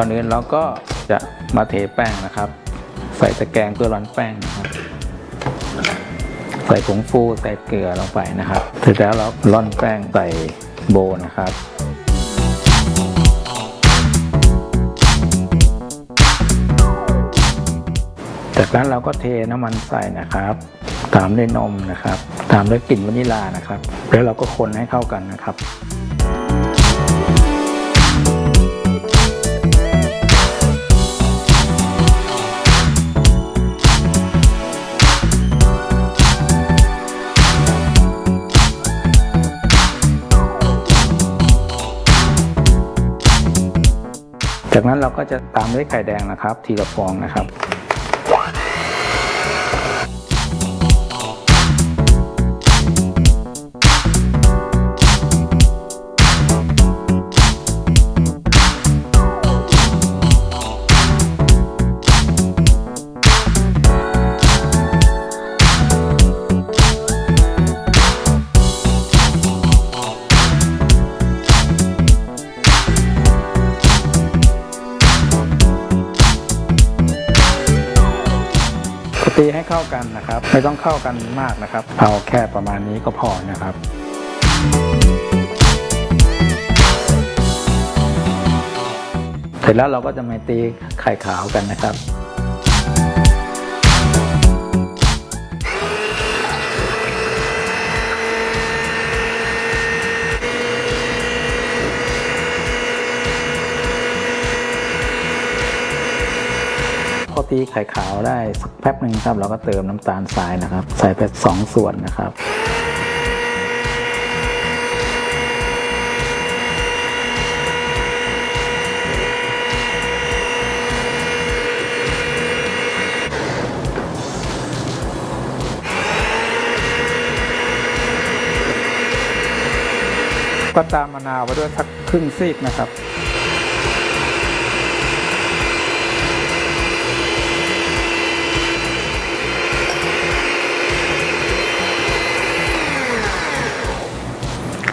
ก่อนอื่นเราก็จะมาเทแป้งนะครับ ใส่ตะแกรงเพื่อร้อนแป้งนะครับ ใส่ผงฟูใส่เกลือลงไปนะครับเสร็จแล้วเราร่อนแป้งใส่โบนะครับจากนั้นเราก็เทน้ำมันใส่นะครับ ตามด้วยนมนะครับ ตามด้วยกลิ่นวานิลลานะครับ แล้วเราก็คนให้เข้ากันนะครับ จากนั้นเราก็จะตามด้วยไข่แดงนะครับ ทีละฟองนะครับ ตีให้เข้ากันนะครับ ไม่ต้องเข้ากันมากนะครับ เอาแค่ประมาณนี้ก็พอนะครับเสร็จแล้วเราก็จะมาตีไข่ขาวกันนะครับ พอตีไข่ขาวได้สักแป๊บหนึ่งครับ เราก็เติมน้ำตาลทรายนะครับ ใส่ไปสองส่วนนะครับก็ตามมะนาวไปด้วยสักครึ่งซีกนะครับ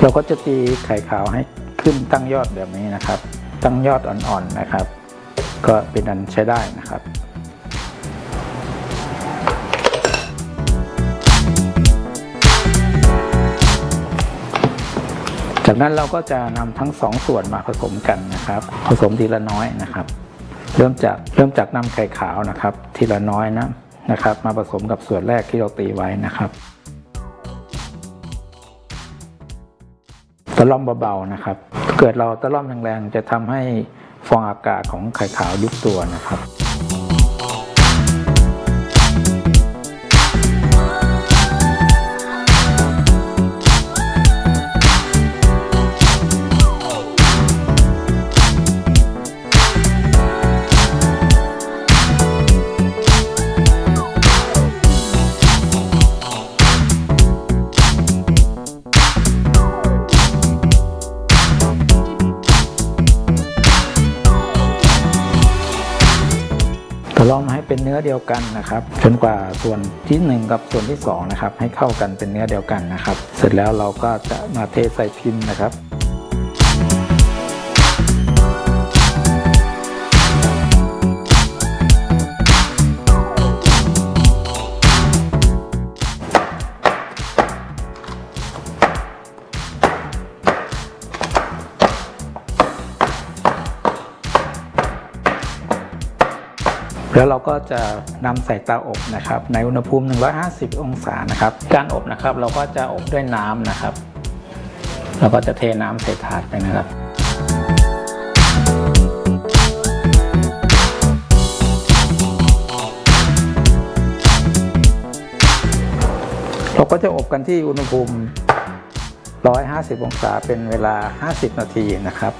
เราก็จะตีไข่ขาวให้ขึ้นตั้งยอดแบบนี้นะครับ ตั้งยอดอ่อนๆนะครับ ก็เป็นอันใช้ได้นะครับจากนั้นเราก็จะนำทั้งสองส่วนมาผสมกันนะครับ ผสมทีละน้อยนะครับ เริ่มจากเริ่มจากนำไข่ขาวนะครับ ทีละน้อยนะนะครับ มาผสมกับส่วนแรกที่เราตีไว้นะครับ ตะล่อมเบาๆนะครับ เกิดเราตะล่อมแรงๆจะทำให้ฟองอากาศของไข่ขาวยุบตัวนะครับ ล่อมให้เป็นเนื้อเดียวกันนะครับ จนกว่าส่วนที่ 1 กับส่วนที่2นะครับให้เข้ากันเป็นเนื้อเดียวกันนะครับ เสร็จแล้วเราก็จะมาเทใส่พิมพ์นะครับ แล้วเราก็จะนำใส่เตาอบนะครับ ในอุณหภูมิ 150 องศานะครับ การอบนะครับเราก็จะอบด้วยน้ำนะครับ เราก็จะเทน้ำใส่ถาดไปนะครับเราก็จะอบกันที่อุณหภูมิ 150 องศาเป็นเวลา 50 นาทีนะครับ